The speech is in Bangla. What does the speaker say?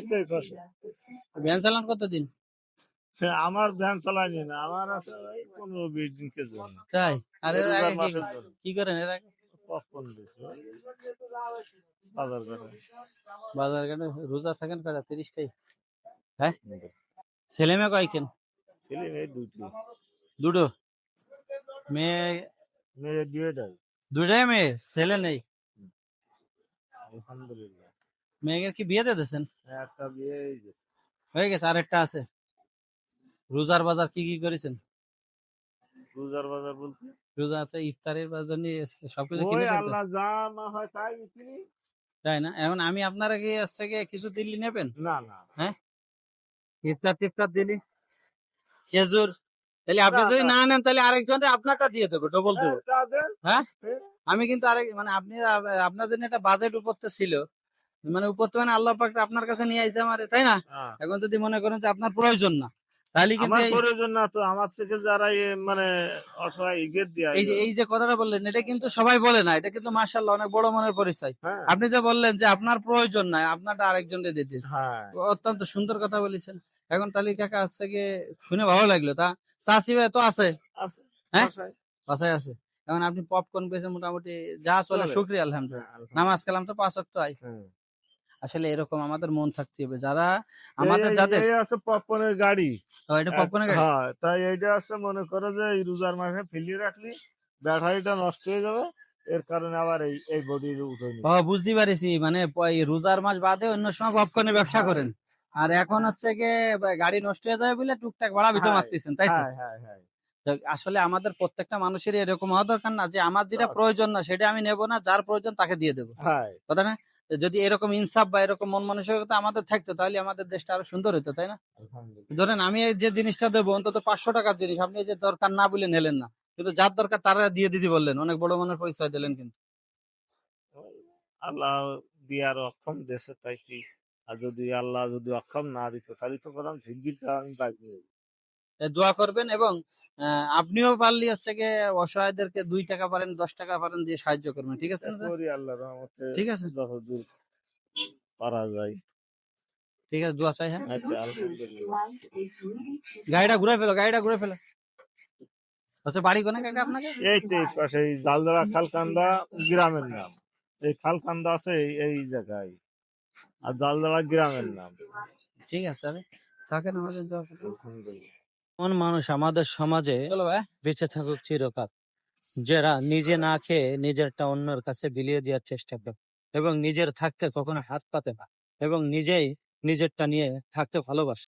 এটাই পাশে ভ্যান চালান কতদিন? হ্যাঁ, আমার ভ্যান চালাইনি না আমার আছে ওই পনেরো বিশ জন্য তাই? আর এর আগে কি- কি করেন এর আগে? পপকর্ন বাজার করে বাজার ঘাটে রোজা থাকেন কয়টা তিরিশটাই। হ্যাঁ? ছেলে মেয়ে কয়কেন ছেলে মেয়ে দুটি। দুটো? মেয়ে মেয়ে দুইটাই। দুটাই মেয়ে? ছেলে নেই? আলহামদুলিল্লাহ। মেয়েকে কি বিয়ে দিয়ে দিয়েছেন? একটা বিয়ে হয়ে গেছে। হয়ে আরেকটা আছে। রোজার বাজার কি কি করেছেন? রোজার বাজার বলতে? রোজাতে ইফতারের বাজার নিয়ে এসে সবকিছু কিনেছেন আল্লাহ যা না হয় তাই কিনি। তাই না? এখন আমি আপনারা কি গিয়ে কিছু দিল্লি নেবেন? না না। ইফতার টিফতার দিলি? খেজুর। তাহলে আপনি যদি না। নেন তাহলে আরেকজনের আপনারটা দিয়ে দেবো ডবল দেবো। হ্যাঁ? হ্যাঁ। আমি কিন্তু আরেক মানে আপনি আপনার জন্য একটা বাজেট উপরতে ছিল। মানে উপরতে মানে আল্লাহ পাক আপনার কাছে নিয়ে আইছে আমারে তাই না? হ্যাঁ। এখন যদি মনে করেন যে আপনার প্রয়োজন না তাহলে কিন্তু এই- প্রয়োজন না তো আমার থেকে যারা মানে অসহায় ইগের দিয়া এই যে এই যে কথাটা বললেন এটা কিন্তু সবাই বলে না এটা কিন্তু অনেক বড় মনের পরিচয়। হ্যাঁ। আপনি যে বললেন যে আপনার প্রয়োজন নাই আপনারটা আরেকজনকে দিতে হ্যাঁ। অত্যন্ত সুন্দর কথা বলেছেন। এখন তাহলে কাকা আসছে গিয়ে শুনে ভালো লাগল তা? চাষি ভাই তো আছে? আছে। হ্যাঁ? বাসায়। আছে। এখন আপনি পপকর্ন পেয়েছেন মোটামুটি যা চলে। শুক্রিয়া আলহামদুলিল্লাহ। নামাজ কালাম তো পাঁচ অক্ট হ্যাঁ। আসলে এরকম আমাদের মন থাকতে হবে। যারা আমাদের যাদের আছে পপকর্নের গাড়ি। এটা পপকর্নের গাড়ি? হ্যাঁ তাই এইটা আছে মনে করো যে এই রোজার মাসে ফেলিয়ে রাখলি ব্যাটারিটা নষ্ট হয়ে যাবে এর কারণে আবার এই এই বডির উঠে নি বুঝতে পারিছি মানে রোজার মাস বাদে অন্য সময় পপকর্নের ব্যবসা করেন। আর এখন হচ্ছে গিয়ে গাড়ি নষ্ট হয়ে যায় বলে টুকটাক ভাড়া ভিতরে হ্যাঁ, মারতেছেন তাই তো? হ্যাঁ হ্যাঁ হ্যাঁ। আসলে আমাদের প্রত্যেকটা মানুষের এরকম হওয়া দরকার না যে আমার যেটা প্রয়োজন না সেটা আমি নেব না যার প্রয়োজন তাকে দিয়ে দেবো। হ্যাঁ। কথা না? যদি এরকম ইনসাফ বা এরকম মন মানসিকতা আমাদের থাকতো তাহলে আমাদের দেশটা আরও সুন্দর হতো তাই না? ধরেন আমি যে জিনিসটা দেবো অন্তত পাঁচশো টাকার জিনিস আপনি যে দরকার না বলে নিলেন না কিন্তু যার দরকার তারা দিয়ে দিদি বললেন অনেক বড় মনের পরিচয় দিলেন কিন্তু। আল্লাহ দিয়ার অক্ষম দেশে তাই কি? আর যদি আল্লাহ যদি অক্ষম না দিত তাহলে তো বললাম শিগগিরটা আমি দোয়া করবেন এবং আপনিও পারলে হচ্ছে গিয়ে অসহায়দেরকে দুই টাকা পারেন দশ টাকা পারেন দিয়ে সাহায্য করবেন ঠিক আছে ঠিক আছে। যতদূর পারা যায়। ঠিক আছে দোয়া চাই হ্যাঁ। আচ্ছা গাড়িটা ঘুরে ফেলো গাড়িটা ঘুরে ফেলো। আচ্ছা বাড়ি কোনে কাকা আপনাকে এই তো এই পাশে জালদারা খালকান্দা গ্রামের নাম। এই খালকান্দা আছে এই এই জায়গায়। আর জালদারা গ্রামের নাম। ঠিক আছে আরে থাকেন আমাদের দোয়া এমন মানুষ আমাদের সমাজে বেঁচে থাকুক চিরকাল। যারা নিজে না খেয়ে নিজেরটা অন্যের কাছে বিলিয়ে দেওয়ার চেষ্টা করে এবং নিজের থাকতে কখনো হাত পাতে না এবং নিজেই নিজেরটা নিয়ে থাকতে ভালোবাসে।